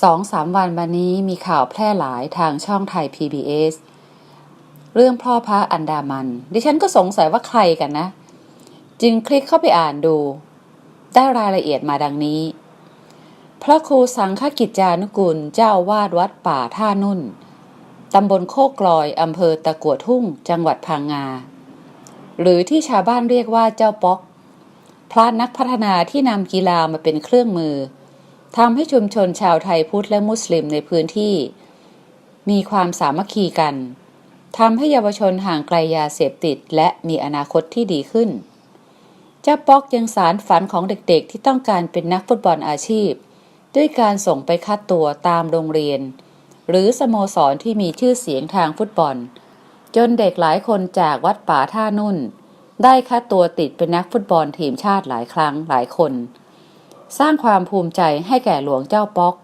สองสามวันมานี้มีข่าวแพร่หลายทางช่องไทย PBS เรื่องพ่อพระอันดามัน ดิฉันก็สงสัยว่าใครกันนะ จึงคลิกเข้าไปอ่านดู ได้รายละเอียดมาดังนี้ พระครูสังฆกิจจานุกุลเจ้าวาดวัดป่าท่านุ่น ตำบลโคกกลอยอำเภอตะกัวทุ่ง จังหวัดพังงา หรือที่ชาวบ้านเรียกว่าเจ้าป๊อก พระนักพัฒนาที่นำกีฬามาเป็นเครื่องมือ ทำให้ชุมชนชาวไทยพุทธและมุสลิมในพื้นที่ มีความสามัคคีกันทำให้เยาวชนห่างไกลยาเสพติด และมีอนาคตที่ดีขึ้นเจ้าป๊อกยังสารฝันของเด็กๆ ที่ต้องการเป็นนักฟุตบอลอาชีพ ด้วยการส่งไปคัดตัวตามโรงเรียน หรือสโมสรที่มีชื่อเสียงทางฟุตบอล จนเด็กหลายคนจากวัดป่าท่านุ่น ได้คัดตัวติดเป็นนักฟุตบอลทีมชาติหลายครั้งหลายคน สร้างความภูมิใจให้แก่หลวงเจ้าป๊อก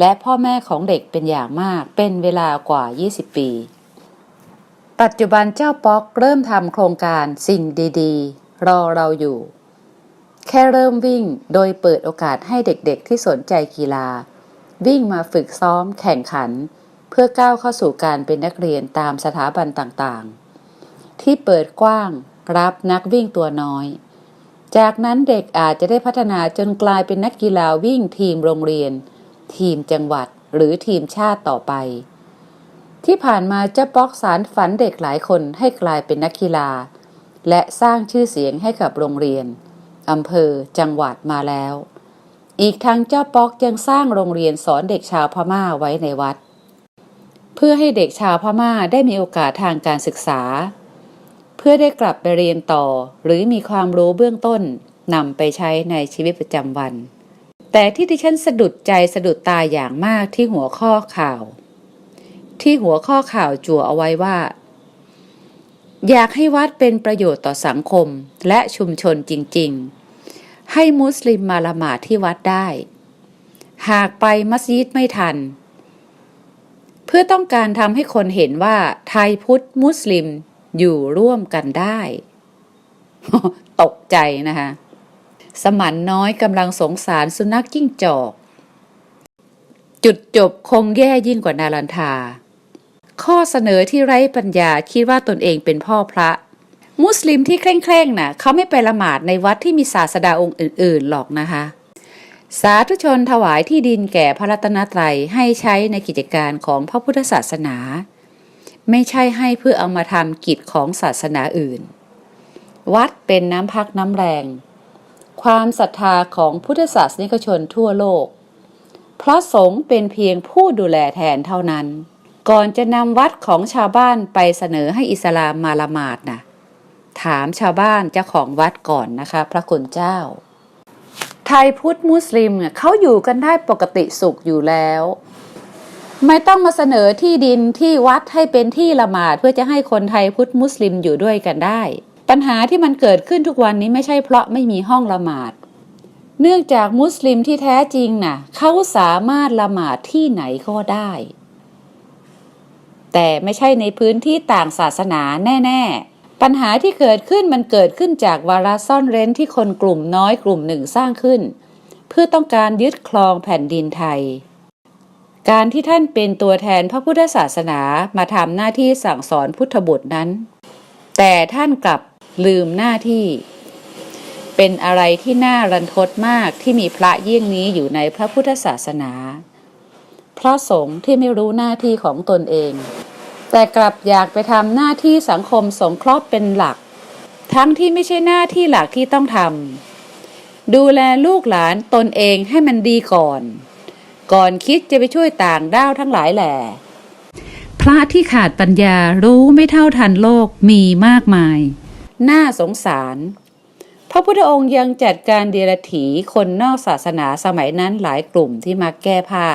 และพ่อแม่ของเด็กเป็นอย่างมากเป็นเวลากว่า 20 ปี ปัจจุบันเจ้าป๊อกเริ่มทำโครงการสิ่งดีๆ รอเราอยู่ แค่เริ่มวิ่งโดยเปิดโอกาสให้เด็กๆที่สนใจกีฬา วิ่งมาฝึกซ้อมแข่งขัน เพื่อก้าวเข้าสู่การเป็นนักเรียนตามสถาบันต่างๆ ที่เปิดกว้างรับนักวิ่งตัวน้อย จากนั้นเด็กอาจจะได้พัฒนาจนกลายเป็นนักกีฬาวิ่งทีมโรงเรียน ทีมจังหวัดหรือทีมชาติต่อไป ที่ผ่านมาเจ้าป๊อกสารฝันเด็กหลายคนให้กลายเป็นนักกีฬา และสร้างชื่อเสียงให้กับโรงเรียนอำเภอ จังหวัดมาแล้ว อีกทั้งเจ้าป๊อกยังสร้างโรงเรียนสอนเด็กชาวพม่าไว้ในวัด เพื่อให้เด็กชาวพม่าได้มีโอกาสทางการศึกษา พื่อได้กลับไปเรียนต่อ หรือมีความรู้เบื้องต้นนำไปใช้ในชีวิตประจำวัน แต่ที่ดิฉันสะดุดใจสะดุดตาอย่างมากที่หัวข้อข่าว ที่หัวข้อข่าวจั่วเอาไว้ว่า อยากให้วัดเป็นประโยชน์ต่อสังคมและชุมชนจริง ๆ ให้มุสลิมมาละหมาดที่วัดได้ หากไปมัสยิดไม่ทัน เพื่อต้องการทำให้คนเห็นว่าไทยพุทธมุสลิม อยู่ร่วมกันได้ ตกใจนะคะ สมันน้อยกำลังสงสารสุนัขจิ้งจอก จุดจบคงแย่ยิ่งกว่านาลันทา ข้อเสนอที่ไร้ปัญญาคิดว่าตนเองเป็นพ่อพระ มุสลิมที่เคร่งเคร่งนะ่ะ เขาไม่ไปละหมาดในวัดที่มีศาสดาองค์อื่น ๆ หรอกนะคะสาธุชนถวายที่ดินแก่พระรัตนตรัยให้ใช้ในกิจการของพระพุทธศาสนา ไม่ใช่ให้เพื่อเอามาทำกิจของศาสนาอื่น วัดเป็นน้ำพักน้ำแรง ความศรัทธาของพุทธศาสนิกชนทั่วโลก พระสงฆ์เป็นเพียงผู้ดูแลแทนเท่านั้น ก่อนจะนำวัดของชาวบ้านไปเสนอให้อิสลามมาละหมาดนะถามชาวบ้านเจ้าของวัดก่อนนะคะ พระคุณเจ้า ไทยพุทธมุสลิมเขาอยู่กันได้ปกติสุขอยู่แล้ว ไม่ต้องมาเสนอที่ดินที่วัดให้เป็นที่ละหมาดเพื่อจะให้คนไทยพุทธมุสลิมอยู่ด้วยกันได้ ปัญหาที่มันเกิดขึ้นทุกวันนี้ไม่ใช่เพราะไม่มีห้องละหมาด เนื่องจากมุสลิมที่แท้จริงนะ่ะเขาสามารถละหมาดที่ไหนก็ได้ แต่ไม่ใช่ในพื้นที่ต่างศาสนาแน่ๆ ปัญหาที่เกิดขึ้นมันเกิดขึ้นจากวาระซ่อนเร้นที่คนกลุ่มน้อยกลุ่มหนึ่งสร้างขึ้น เพื่อต้องการยึดครองแผ่นดินไทย การที่ท่านเป็นตัวแทนพระพุทธศาสนามาทำหน้าที่สั่งสอนพุทธบุตรนั้น แต่ท่านกลับลืมหน้าที่ เป็นอะไรที่น่ารันทดมากที่มีพระเยี่ยงนี้อยู่ในพระพุทธศาสนา พระสงฆ์ที่ไม่รู้หน้าที่ของตนเอง แต่กลับอยากไปทำหน้าที่สังคมสงเคราะห์เป็นหลัก ทั้งที่ไม่ใช่หน้าที่หลักที่ต้องทำดูแลลูกหลานตนเองให้มันดีก่อน ก่อนคิดจะไปช่วยต่างด้าวทั้งหลายแหล่พระที่ขาดปัญญารู้ไม่เท่าทันโลกมีมากมาย น่าสงสาร พระพุทธองค์ยังจัดการเดรถีคนนอกศาสนาสมัยนั้นหลายกลุ่มที่มาแก้ผ้า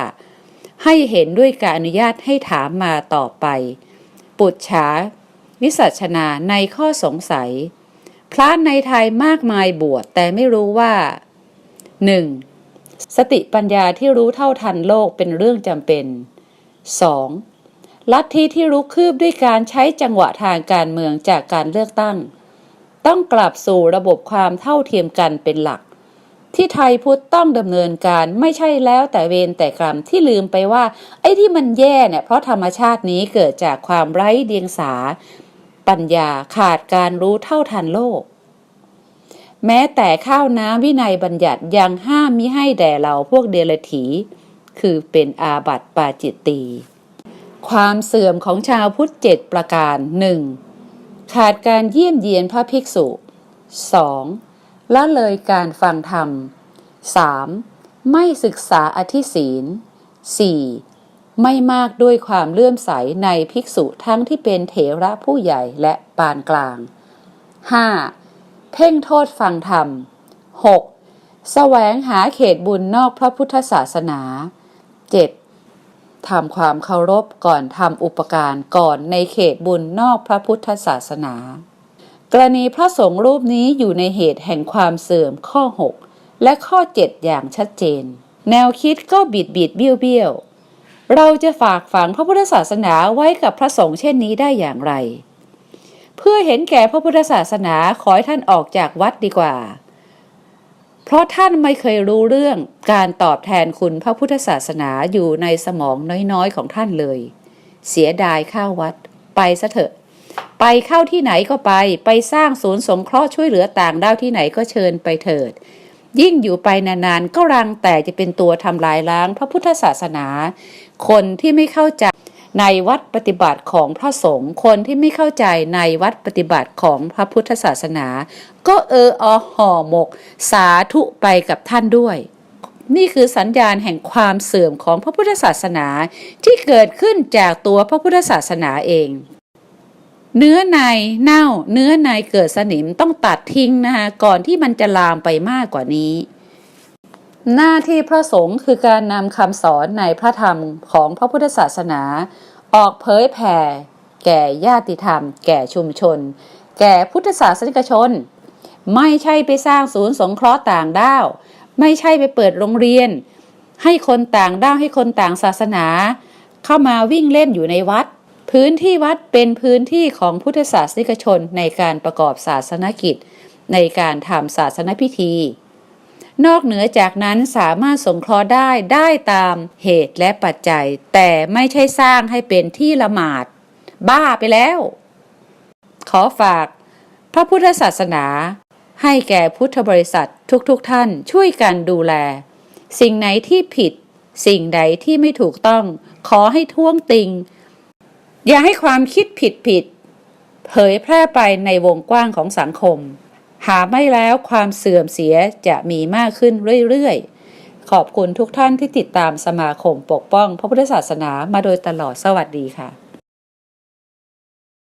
ให้เห็นด้วยการอนุญาตให้ถามมาต่อไป ปุจฉาวิสัชนาในข้อสงสัย พระในไทยมากมายบวชแต่ไม่รู้ว่าหนึ่ง สติปัญญาที่รู้เท่าทันโลกเป็นเรื่องจำเป็น 2. ลัทธิที่รู้คืบด้วยการใช้จังหวะทางการเมืองจากการเลือกตั้ง ต้องกลับสู่ระบบความเท่าเทียมกันเป็นหลัก ที่ไทยพุทธต้องดำเนินการไม่ใช่แล้วแต่เวรแต่กรรมที่ลืมไปว่า ไอ้ที่มันแย่เนี่ยเพราะธรรมชาตินี้เกิดจากความไร้เดียงสา ปัญญาขาดการรู้เท่าทันโลก แม้แต่ข้าวน้ำวินัยบัญญัติยังห้ามมิให้แด่เราพวกเดลถี คือเป็นอาบัติปาจิตตีความเสื่อมของชาวพุทธเจ็ดประการหนึ่งขาดการเยี่ยมเยียนพระภิกษุ 2. ละเลยการฟังธรรม 3. ไม่ศึกษาอธิศีล 4. ไม่มากด้วยความเลื่อมใสในภิกษุทั้งที่เป็นเถระผู้ใหญ่และปานกลาง 5. เพ่งโทษฟังธรรม 6. แสวงหาเขตบุญนอกพระพุทธศาสนา 7. ทำความเคารพก่อนทำอุปการก่อนในเขตบุญนอกพระพุทธศาสนา กรณีพระสงฆ์รูปนี้อยู่ในเหตุแห่งความเสื่อมข้อ 6 และข้อ 7 อย่างชัดเจน แนวคิดก็บิดบิดเบี้ยวเบี้ยวเราจะฝากฝังพระพุทธศาสนาไว้กับพระสงฆ์เช่นนี้ได้อย่างไร เพื่อเห็นแก่พระพุทธศาสนาขอให้ท่านออกจากวัดดีกว่า เพราะท่านไม่เคยรู้เรื่องการตอบแทนคุณพระพุทธศาสนาอยู่ในสมองน้อยๆของท่านเลย เสียดายข้าววัดไปซะเถอะ ไปเข้าที่ไหนก็ไป ไปสร้างศูนย์สงเคราะห์ช่วยเหลือต่างด้าวที่ไหนก็เชิญไปเถิด ยิ่งอยู่ไปนานๆก็รังแต่จะเป็นตัวทำลายล้างพระพุทธศาสนา คนที่ไม่เข้าใจ ในวัดปฏิบัติของพระสงฆ์คนที่ไม่เข้าใจในวัดปฏิบัติของพระพุทธศาสนา ก็เอออห่อหมก สาธุไปกับท่านด้วย นี่คือสัญญาณแห่งความเสื่อมของพระพุทธศาสนาที่เกิดขึ้นจากตัวพระพุทธศาสนาเองเนื้อในเน่า เนื้อในเกิดสนิมต้องตัดทิ้งนะคะก่อนที่มันจะลามไปมากกว่านี้ หน้าที่พระสงฆ์คือการนำคำสอนในพระธรรมของพระพุทธศาสนา ออกเผยแผ่ แก่ญาติธรรม แก่ชุมชน แก่พุทธศาสนิกชน ไม่ใช่ไปสร้างศูนย์สงเคราะห์ต่างด้าว ไม่ใช่ไปเปิดโรงเรียน ให้คนต่างด้าวให้คนต่างศาสนา เข้ามาวิ่งเล่นอยู่ในวัด พื้นที่วัดเป็นพื้นที่ของพุทธศาสนิกชนในการประกอบศาสนกิจ ในการทำศาสนพิธี นอกเหนือจากนั้นสามารถสงเคราะห์ได้ได้ตามเหตุและปัจจัย แต่ไม่ใช่สร้างให้เป็นที่ละหมาด บ้าไปแล้ว ขอฝาก พระพุทธศาสนา ให้แก่พุทธบริษัททุกๆทท่านช่วยกันดูแล สิ่งไหนที่ผิด สิ่งใดที่ไม่ถูกต้อง ขอให้ท้วงติง อย่าให้ความคิดผิดผิดๆเผยแพร่ไปในวงกว้างของสังคม หาไม่แล้วความเสื่อมเสียจะมีมากขึ้นเรื่อยๆ ขอบคุณทุกท่านที่ติดตามสมาคมปกป้องพระพุทธศาสนามาโดยตลอดสวัสดีค่ะ